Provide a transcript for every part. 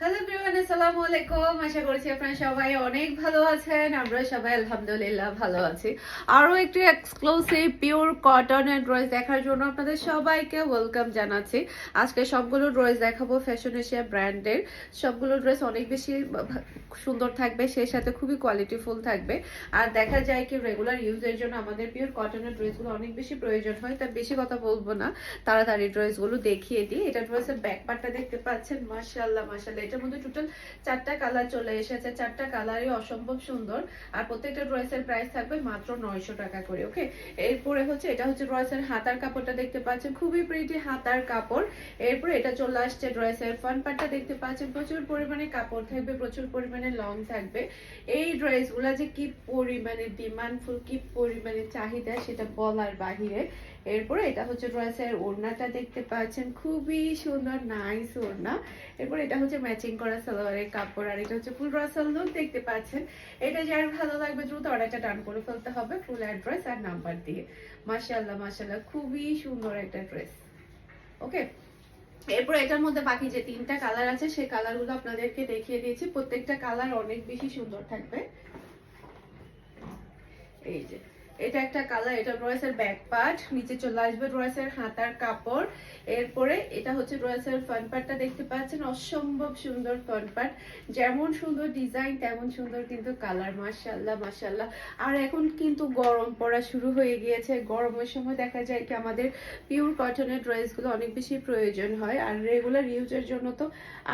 Hello everyone আসসালামু আলাইকুম আশা করছি আপনারা সবাই অনেক ভালো আছেন। আমরা সবাই আলহামদুলিল্লাহ ভালো আছি। আরও একটি এক্সক্লুসিভ পিওর কটনের ড্রেস দেখার জন্য আপনাদের সবাইকে ওয়েলকাম জানাচ্ছি। আজকে সবগুলো ড্রেস দেখাবো ফ্যাশন এশিয়া ব্র্যান্ডের সবগুলো ড্রেস অনেক বেশি সুন্দর থাকবে, সেই সাথে খুবই কোয়ালিটিফুল থাকবে। আর দেখা যায় কি রেগুলার ইউজের জন্য আমাদের পিওর কটনের ড্রেসগুলো অনেক বেশি প্রয়োজন হয়, তাই বেশি কথা বলব না। তাড়াতাড়ি ড্রেসগুলো দেখিয়ে দিই। এটা ড্রেসের ব্যাক পার্টটা দেখতে পাচ্ছেন? মাশাআল্লাহ মাশাআল্লাহ। এটার মধ্যে টোটাল চারটা কালার চলে এসেছে। চারটা কালারই অসম্ভব সুন্দর। আর প্রত্যেকটা ড্রেসের প্রাইস থাকবে মাত্র নয়শো টাকা করে ওকে এরপরে হচ্ছে, এটা হচ্ছে ড্রেসের হাতার কাপড়টা দেখতে পাচ্ছেন। খুবই প্রিটি হাতার কাপড়। এরপরে এটা চলে আসছে ড্রেসের ফ্রন্ট পার্টটা দেখতে পাচ্ছেন। প্রচুর পরিমাণে কাপড় থাকবে, প্রচুর পরিমাণে লং থাকবে। এই ড্রেসগুলো যে কি পরিমাণে ডিমান্ডফুল কি পরিমাণে চাহিদা সেটা বলার বাহিরে এরপরে এটা হচ্ছে ড্রেসের ওড়নাটা দেখতে পাচ্ছেন। খুবই সুন্দর নাইস ওড়না। এরপর এটা হচ্ছে ম্যাচিং করা সালোয়ারের কাপড়, আর এটা হচ্ছে ফুল রাসাল লুক দেখতে পাচ্ছেন। এটা যার ভালো লাগবে দ্রুত অর্ডারটা টান করে ফেলতে হবে ফুল অ্যাড্রেস আর নাম্বার দিয়ে। মাশাআল্লাহ মাশাআল্লাহ, খুবই সুন্দর একটা ড্রেস ওকে এরপর এটার মধ্যে বাকি যে তিনটা কালার আছে সেই কালারগুলো আপনাদেরকে দেখিয়ে দিয়েছি। প্রত্যেকটা কালার অনেক বেশি সুন্দর থাকবে। এই যে এটা একটা কালার এটা ড্রেসের ব্যাক পার্ট নিচে চলে আসবে ড্রেসের হাতার কাপড়। এরপরে এটা হচ্ছে ড্রেসের ফ্রন্ট পার্টটা দেখতে পাচ্ছেন, অসম্ভব সুন্দর ফ্রন্ট পার্ট যেমন সুন্দর ডিজাইন, তেমন সুন্দর কিন্তু কালার মাশাল্লাহ মাশাল্লাহ আর এখন কিন্তু গরম পড়া শুরু হয়ে গিয়েছে। গরমের সময় দেখা যায় কি আমাদের পিওর কটনের ড্রেসগুলো অনেক বেশি প্রয়োজন হয়। আর রেগুলার ইউজের জন্য তো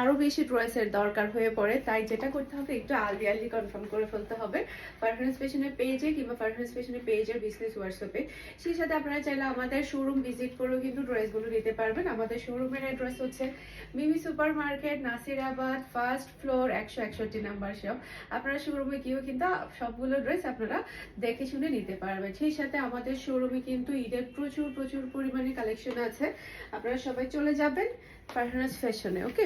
আরও বেশি ড্রেসের দরকার হয়ে পড়ে। তাই যেটা করতে হবে, একটু আলদি আলদি কনফার্ম করে ফেলতে হবে। পারফরমেন্স পেশনের পেজে কিংবা পারফরমেন্স পেশনের পেজের বিজনেস হোয়াটসঅ্যাপে সেই সাথে আপনারা চাইলে আমাদের শোরুম ভিজিট করেও কিন্তু ড্রেসগুলো নিতে পারবেন। আমাদের শোরুমের অ্যাড্রেস হচ্ছে Mimi super market Nasirabad first floor একশো একষট্টি নাম্বার শপ আপনারা শোরুমে গিয়েও কিন্তু সবগুলো ড্রেস আপনারা দেখে শুনে নিতে পারবেন। সেই সাথে আমাদের শোরুমে কিন্তু ঈদের প্রচুর প্রচুর পরিমাণে কালেকশন আছে। আপনারা সবাই চলে যাবেন। পারফরমেন্স ফ্যাশনে ওকে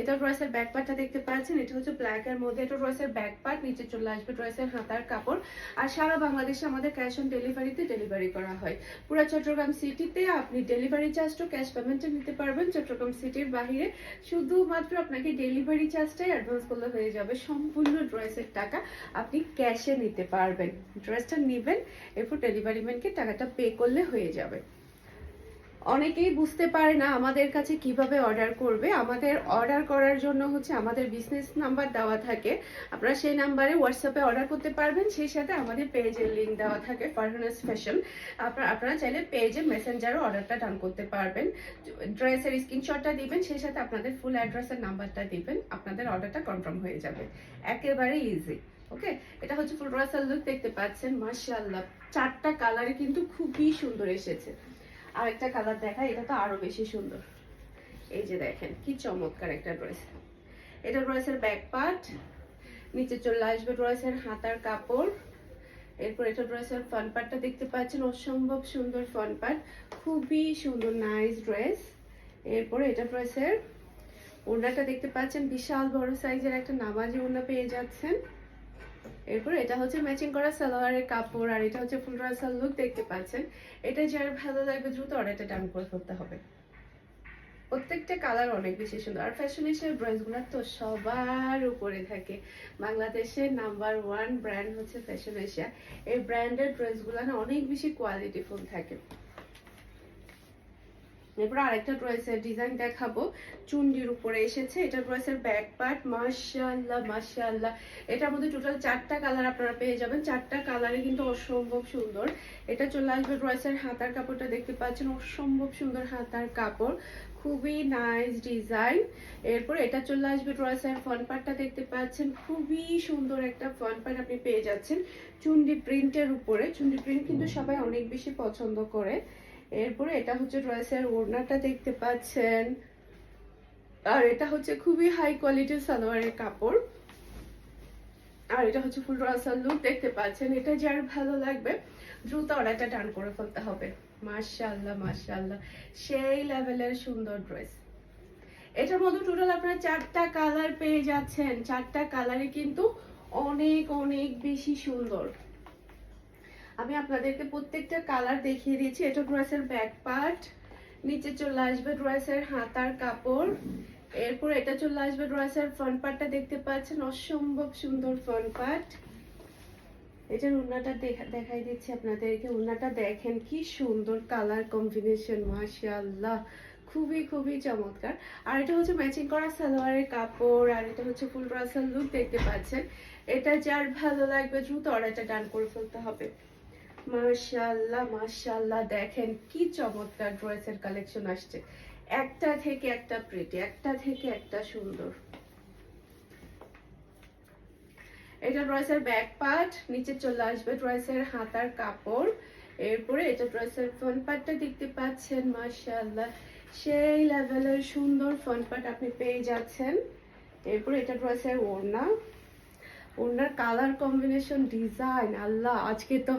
এটা ড্রেসের ব্যাক পার্টটা দেখতে পাচ্ছেন, এটা হচ্ছে ব্ল্যাক এর মধ্যে, এটা ড্রেসের ব্যাক পার্ট নিচে চলে আসবে ড্রেসের হাতার কাপড়। আর সারা বাংলাদেশে আমাদের ক্যাশ অন ডেলিভারিতে ডেলিভারি করা হয়। পুরো চট্টগ্রাম সিটিতে আপনি ডেলিভারি চার্জটা ক্যাশ পেমেন্টে নিতে পারবেন। চট্টগ্রাম সিটির বাইরে শুধুমাত্র আপনাকে ডেলিভারি চার্জটাই অ্যাডভান্স করলে হয়ে যাবে। সম্পূর্ণ ড্রেসের টাকা আপনি ক্যাশে নিতে পারবেন। ড্রেসটা নেবেন, এরপর ডেলিভারি ম্যানকে টাকাটা পে করলে হয়ে যাবে। অনেকেই বুঝতে পারে না আমাদের কাছে কীভাবে অর্ডার করবে। আমাদের অর্ডার করার জন্য হচ্ছে আমাদের বিজনেস নাম্বার দেওয়া থাকে। আপনারা সেই নাম্বারে হোয়াটসঅ্যাপে অর্ডার করতে পারবেন। সেই সাথে আমাদের পেজের লিঙ্ক দেওয়া থাকে ফারহানাস ফ্যাশন আপনারা আপনারা চাইলে পেজে মেসেঞ্জারও অর্ডারটা ডান করতে পারবেন। ড্রেসের স্ক্রিনশটটা দিবেন, সেই সাথে আপনাদের ফুল অ্যাড্রেসের নাম্বারটা দিবেন। আপনাদের অর্ডারটা কনফার্ম হয়ে যাবে। একেবারে ইজি ওকে এটা হচ্ছে ফুল ড্রেসের লুক দেখতে পাচ্ছেন, মাশাআল্লাহ। চারটা কালারে কিন্তু খুবই সুন্দর এসেছে। আরেকটা কালার দেখা এটা তো আরও বেশি সুন্দর। এই যে দেখেন, কি চমৎকার একটা ড্রেস এটা ড্রেসের ব্যাক পার্ট নিচে চলে আসবে ড্রেসের হাতার কাপড়। এরপর এটা ড্রেসের ফ্রন্ট পার্টটা দেখতে পাচ্ছেন, অসম্ভব সুন্দর ফ্রন্ট পার্ট খুবই সুন্দর নাইস ড্রেস এরপরে এটা ড্রেসের ওড়নাটা দেখতে পাচ্ছেন, বিশাল বড় সাইজের একটা নামাজি ওড়না পেয়ে যাচ্ছেন। এরপর এটা হচ্ছে ম্যাচিং করা সালোয়ারের কাপড়, আর এটা হচ্ছে ফুল রাসাল লুক দেখতে পাচ্ছেন। এটা যার ভালো লাগবে দ্রুত অর্ডারটা করে হবে। প্রত্যেকটা কালার অনেক বেশি সুন্দর। আর ফ্যাশন ব্র্যান্ডগুলো তো সবার উপরে থাকে। বাংলাদেশের নাম্বার ওয়ান ব্র্যান্ড হচ্ছে ফ্যাশন এশিয়া এই ব্র্যান্ডের ড্রেসগুলো না অনেক বেশি কোয়ালিটিফুল থাকে। এরপর আরেকটা ড্রেসের ডিজাইন দেখাবো। চুন্ডির উপরে এসেছে। এটা ড্রেসের ব্যাক পার্ট মাশাআল্লাহ মাশাআল্লাহ। এটার মধ্যে টোটাল চারটা কালার আপনারা পেয়ে যাবেন। চারটা কালারে কিন্তু অসম্ভব সুন্দর। এটা চলে আসবে ড্রেসের হাতার কাপড়টা দেখতে পাচ্ছেন। অসম্ভব সুন্দর হাতার কাপড়। খুবই নাইস ডিজাইন এরপর এটা চলে আসবে ড্রেসের ফ্রন্ট পার্টটা দেখতে পাচ্ছেন। খুবই সুন্দর একটা ফ্রন্ট পার্ট আপনি পেয়ে যাচ্ছেন। চুন্ডি প্রিন্টের উপরে। চুন্ডি প্রিন্ট কিন্তু সবাই অনেক বেশি পছন্দ করে। এরপরে এটা হচ্ছে ড্রেসের ওড়নাটা দেখতে পাচ্ছেন। আর এটা হচ্ছে খুবই হাই কোয়ালিটির সালোয়ারের কাপড়। আর এটা হচ্ছে ফুল রাসাল লুক দেখতে পাচ্ছেন। এটা যার ভালো লাগবে, দ্রুত অর্ডারটা ডান করে ফেলতে হবে। মাশাআল্লাহ মাশাআল্লাহ। সেই লেভেলের সুন্দর ড্রেস এটার মধ্যে টোটাল আপনারা চারটা কালার পেয়ে যাচ্ছেন। চারটা কালারে কিন্তু অনেক অনেক বেশি সুন্দর। আমি আপনাদেরকে প্রত্যেকটা কালার দেখিয়ে দিয়েছি। এটা ড্রেসের ব্যাক পার্ট নিচে চলে আসবে ড্রেসের হাতার কাপড়। এরপর এটা চলে আসবে ড্রেসের ফ্রন্ট পার্টটা দেখতে পাচ্ছেন, অসম্ভব সুন্দর ফ্রন্ট পার্ট এটার উন্নাটা দেখাই দিচ্ছি আপনাদেরকে। উন্নাটা দেখেন কি সুন্দর কালার কম্বিনেশন মাশাআল্লাহ। খুবই খুবই চমৎকার। আর এটা হচ্ছে ম্যাচিং করা সালোয়ারের কাপড়, আর এটা হচ্ছে ফুল রাসাল লুক দেখতে পাচ্ছেন। এটা যার ভালো লাগবে দ্রুত অর্ডারটা ডান করে ফেলতে হবে। মাশাআল্লাহ মাশাআল্লাহ। দেখেন কি চমৎকার ড্রেসের কালেকশন আসছে। একটা থেকে একটা প্রিটি একটা থেকে একটা সুন্দর। এটা ড্রেসের ব্যাক পার্ট নিচে চলে আসবে ড্রেসের হাতার কাপড়। এরপরে এটা ড্রেসের ফ্রন্ট পার্টটা দেখতে পাচ্ছেন, মাশাআল্লাহ। সেই লেভেলের সুন্দর ফ্রন্ট পার্ট আপনি পেয়ে যাচ্ছেন। এরপরে এটা ড্রেসের ওড়না। ওড়নার কালার কম্বিনেশন ডিজাইন আল্লাহ, আজকে তো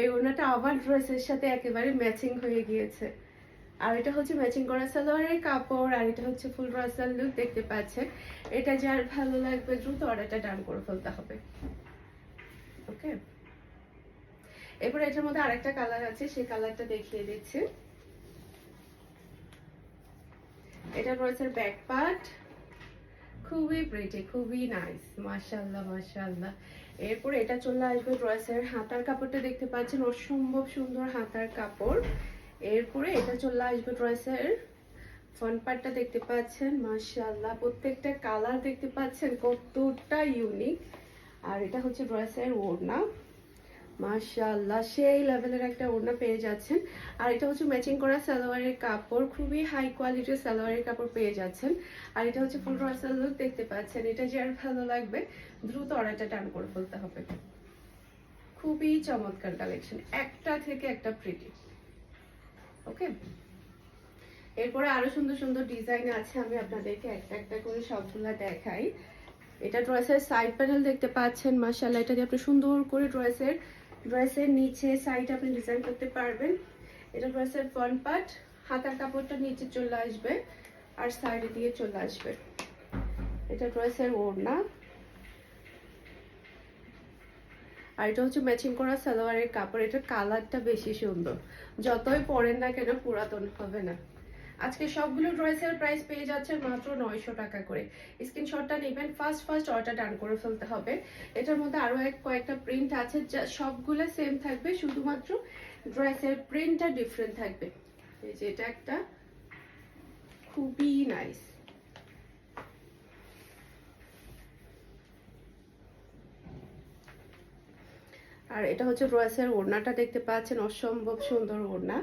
এই ওড়নাটা আবার ড্রেসের সাথে একেবারে ম্যাচিং হয়ে গিয়েছে। আর এটা হচ্ছে ম্যাচিং করা সালোয়ারের কাপড়, আর এটা হচ্ছে ফুল রাসাল লুক দেখতে পাচ্ছেন। এটা যার ভালো লাগবে দ্রুত অর্ডারটা ডান করে ফেলতে হবে। ওকে? এরপর এটার মধ্যে আরেকটা কালার আছে, সেই কালারটা দেখিয়ে দিচ্ছি। এটা রয়েছে ব্যাক পার্ট খুবই প্রিটি খুবই নাইস মাসাল্লাহ মাসাল্লাহ এরপর এটা চলে আসবে ড্রেসের হাতার কাপড়টা দেখতে পাচ্ছেন, অসম্ভব সুন্দর হাতার কাপড়। এরপরে এটা চলে আসবে ড্রেসের ফ্রন্ট পার্টটা দেখতে পাচ্ছেন মাসাল্লাহ প্রত্যেকটা কালার দেখতে পাচ্ছেন, কতটা ইউনিক আর এটা হচ্ছে ড্রয়েসের ওড়না। মাশাআল্লাহ, সেই লেভেলের একটা ওড়না পেয়ে যাচ্ছেন। আর এটা হচ্ছে ম্যাচিং করা সালোয়ারের কাপড়, খুবই হাই কোয়ালিটির সালোয়ারের কাপড় পেয়ে যাচ্ছেন। আর এটা হচ্ছে ফুল রসাল লুক দেখতে পাচ্ছেন। এটা যার ভালো লাগবে, দ্রুত অর্ডারটা টান করে ফেলতে হবে। খুবই চমৎকার কালেকশন একটা থেকে একটা প্রিটি ওকে এরপরে আরও সুন্দর সুন্দর ডিজাইন আছে, আমি আপনাদেরকে একটা একটা করে সবগুলা দেখাই। এটা ড্রেসের সাইড প্যানেল দেখতে পাচ্ছেন, মাশাআল্লাহ, এটা দিয়ে আপনি সুন্দর করে ড্রেসের ড্রেসের নিচে সাইড আপনি ডিজাইন করতে পারবেন। এটা ড্রেসের ফ্রন্ট পার্ট হাতার কাপড়টা নিচে চলে আসবে আর সাইডে দিয়ে চলে আসবে। এটা ড্রেসের ওড়না। আর এটা হচ্ছে ম্যাচিং করা সালোয়ারের কাপড়, এটার কালারটা বেশি সুন্দর। যতই পরেন না কেন পুরাতন হবে না। আজকে সবগুলো ড্রেসের প্রাইস পেয়ে যাচ্ছে মাত্র নয়শো টাকা করে। স্ক্রিনশটটা নেবেন ফার্স্ট ফার্স্ট অর্ডার ডান করে ফেলতে হবে। এটার মধ্যে আরও এক, কয়েকটা প্রিন্ট আছে, যা সবগুলো সেম থাকবে, শুধুমাত্র ড্রেসের প্রিন্টটা ডিফারেন্ট থাকবে। এই যে এটা একটা খুবই নাইস আর এটা হচ্ছে ড্রয়েসের ওড়নাটা দেখতে পাচ্ছেন, অসম্ভব সুন্দর ওড়না।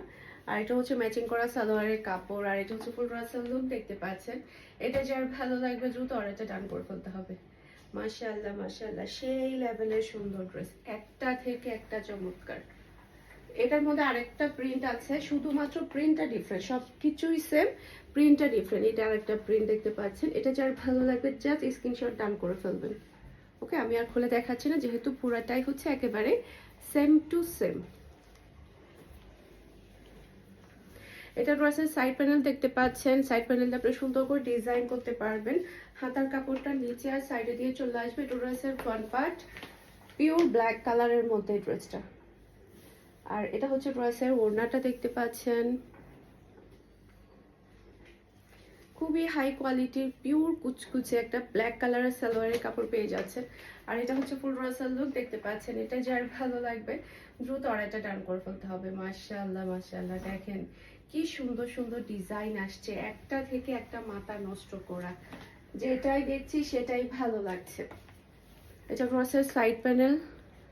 আর এটা হচ্ছে ম্যাচিং করা সালোয়ারের কাপড়, আর এটা হচ্ছে ফুল রাসাল লুক দেখতে পাচ্ছেন। এটা যার ভালো লাগবে দ্রুত অর্ডারটা ডান করে ফেলতে হবে। মাশাআল্লাহ মাশাআল্লাহ, সেই লেভেলের সুন্দর ড্রেস একটা থেকে একটা চমৎকার। এটার মধ্যে আরেকটা প্রিন্ট আছে, শুধুমাত্র প্রিন্টটা ডিফারেন্ট সব কিছুই সেম প্রিন্টটা ডিফারেন্ট এটা আরেকটা প্রিন্ট দেখতে পাচ্ছেন। এটা যার ভালো লাগবে জাস্ট স্ক্রিনশট ডান করে ফেলবেন। ওকে আমি আর খুলে দেখাচ্ছি না, যেহেতু পুরাটাই হচ্ছে একেবারে সেম টু সেম এটা ড্রেসের সাইড প্যানেল দেখতে পাচ্ছেন। সাইড প্যানেলটা আপনি সুন্দর করে ডিজাইন করতে পারবেন। হাতার কাপড়টা নিচে আর সাইডে দিয়ে চলে আসবে। এটা ড্রেসের ফ্রন্ট পার্ট পিওর ব্ল্যাক কালারের মধ্যে ড্রেসটা। আর এটা হচ্ছে ড্রেসের ওড়নাটা দেখতে পাচ্ছেন। খুবই হাই কোয়ালিটির পিওর কুচকুচে একটা ব্ল্যাক কালারের সালোয়ারের কাপড় পেয়ে যাচ্ছে আর এটা হচ্ছে ফুল রাসাল লুক দেখতে পাচ্ছেন। এটা যার ভালো লাগবে, দ্রুত অর্ডারটা ডান করে ফেলতে হবে। মাশাআল্লাহ মাশাআল্লাহ, দেখেন। কি সুন্দর সুন্দর ডিজাইন আসছে, একটা থেকে একটা মাথা নষ্ট করা। যেটাই দেখছি সেটাই ভালো লাগছে। এটা ড্রেসের সাইড প্যানেল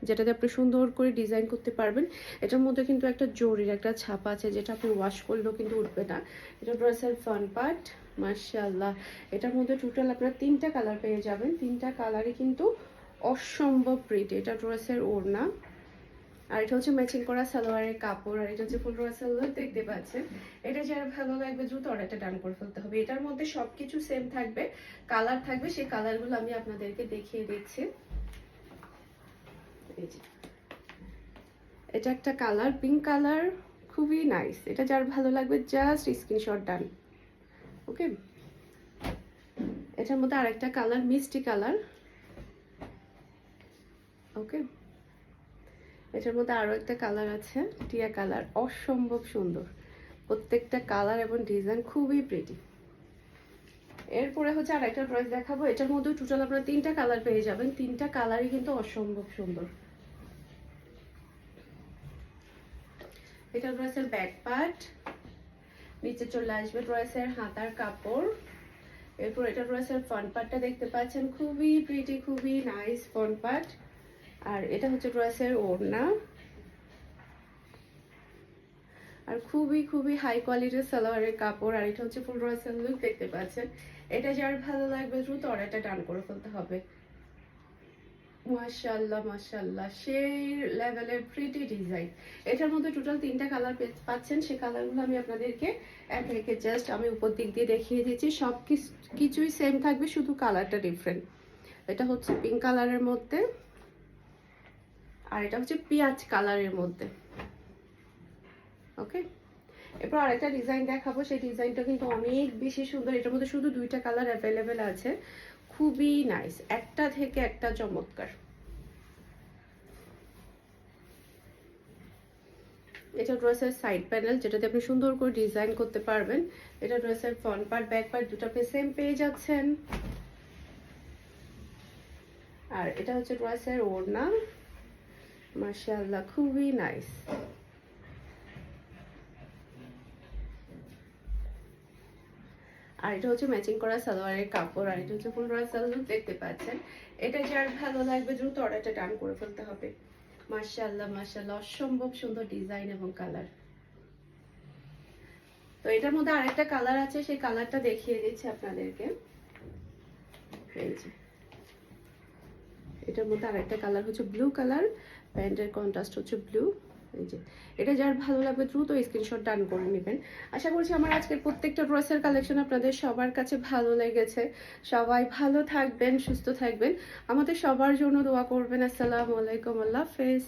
যেটাতে আপনি সুন্দর করে ডিজাইন করতে পারবেন। এটার মধ্যে কিন্তু একটা জরির একটা ছাপ আছে, যেটা আপনি ওয়াশ করলেও কিন্তু উঠবে না। এটা ড্রেসের ফ্রন্ট পার্ট মার্শাল্লাহ এটার মধ্যে টোটাল আপনার তিনটা কালার পেয়ে যাবেন। তিনটা কালারই কিন্তু অসম্ভব প্রিট এটা ড্রেসের ওড়না। আর এটা হচ্ছে ম্যাচিং করা সালোয়ারের কাপড়, আর এটা হচ্ছে ফুল রোয়া সালোয়ার, দেখতে পাচ্ছেন। এটা যার ভালো লাগবে দ্রুত অর্ডারটা ডান করে ফেলতে হবে। এটার মধ্যে সবকিছু সেম থাকবে কালার থাকবে, সেই কালারগুলো আমি আপনাদেরকে দেখিয়ে দিচ্ছি। এটা একটা কালার পিঙ্ক কালার খুবই নাইস এটা যার ভালো লাগবে জাস্ট স্ক্রিনশট ডান ওকে এটার মধ্যে আরেকটা কালার মিষ্টি কালার ওকে এটার মধ্যে আরও একটা কালার আছে, টিয়া কালার অসম্ভব সুন্দর। প্রত্যেকটা কালার এবং ডিজাইন খুবই প্রিটি এরপরে হচ্ছে আরেকটা ড্রেস দেখাবো, এটার মধ্যে টোটাল আপনারা তিনটা কালার পেয়ে যাবেন, তিনটা কালারই কিন্তু অসম্ভব সুন্দর। এটা ড্রেসের ব্যাক পার্ট নিচে চলে আসবে ড্রেসের হাতার কাপড়। এরপর এটা ড্রেসের ফ্রন্ট পার্টটা দেখতে পাচ্ছেন, খুবই প্রিটি খুবই নাইস ফ্রন্ট পার্ট আর এটা হচ্ছে ড্রেসের ওড়না। আর খুবই খুবই হাই কোয়ালিটির সালোয়ারের কাপড়, আর এটা হচ্ছে ফুল ড্রেসের লুক দেখতে পাচ্ছেন। এটা যার ভালো লাগবে দ্রুত অর্ডারটা ডান করে ফেলতে হবে। মাশাল্লাহ মাশাল্লাহ সেই লেভেলের প্রিটি ডিজাইন এটার মধ্যে টোটাল তিনটা কালার পাচ্ছেন সেই কালারগুলো আমি আপনাদেরকে এক একে জাস্ট আমি উপর দিক দিয়ে দেখিয়ে দিচ্ছি। সব কিছুই সেম থাকবে, শুধু কালারটা ডিফারেন্ট এটা হচ্ছে পিঙ্ক কালারের মধ্যে। আর এটা হচ্ছে পেঁয়াজ কালারের মধ্যে। ওকে এরপর আরেকটা ডিজাইন দেখাবো। সেই ডিজাইনটা কিন্তু অনেক বেশি সুন্দর। এটার মধ্যে শুধু দুইটা কালার অ্যাভেলেবেল আছে। খুবই নাইস একটা থেকে একটা চমৎকার। এটা ড্রেসের সাইড প্যানেল যেটাতে আপনি সুন্দর করে ডিজাইন করতে পারবেন। এটা ড্রেসের ফ্রন্ট পার্ট ব্যাক পার্ট দুটো আপনি সেম পেয়ে যাচ্ছেন। আর এটা হচ্ছে ড্রেসের ওড়না। মাশাআল্লাহ খুবই নাইস আর এটা হচ্ছে ম্যাচিং করা সালোয়ারের কাপড় আর এটা হচ্ছে ফুল সালোয়ার দেখতে পাচ্ছেন। এটা ভালো লাগবে দ্রুত অর্ডারটা করে ফেলতে হবে। মাশাআল্লাহ মাশাআল্লাহ, অসম্ভব সুন্দর ডিজাইন এবং কালার তো এটার মধ্যে আরেকটা কালার আছে, সেই কালারটা দেখিয়ে দিচ্ছি আপনাদেরকে। এটার মধ্যে আরেকটা কালার হচ্ছে ব্লু কালার প্যান্টের কন্ট্রাস্ট হচ্ছে ব্লু এই যে। এটা যার ভালো লাগবে দ্রুত স্ক্রিনশট ডান করে নেবেন। আশা করছি আমার আজকের প্রত্যেকটা ড্রেসের কালেকশন আপনাদের সবার কাছে ভালো লেগেছে। সবাই ভালো থাকবেন, সুস্থ থাকবেন। আমাদের সবার জন্য দোয়া করবেন। আসসালামু আলাইকুম, আল্লাহ হাফেজ।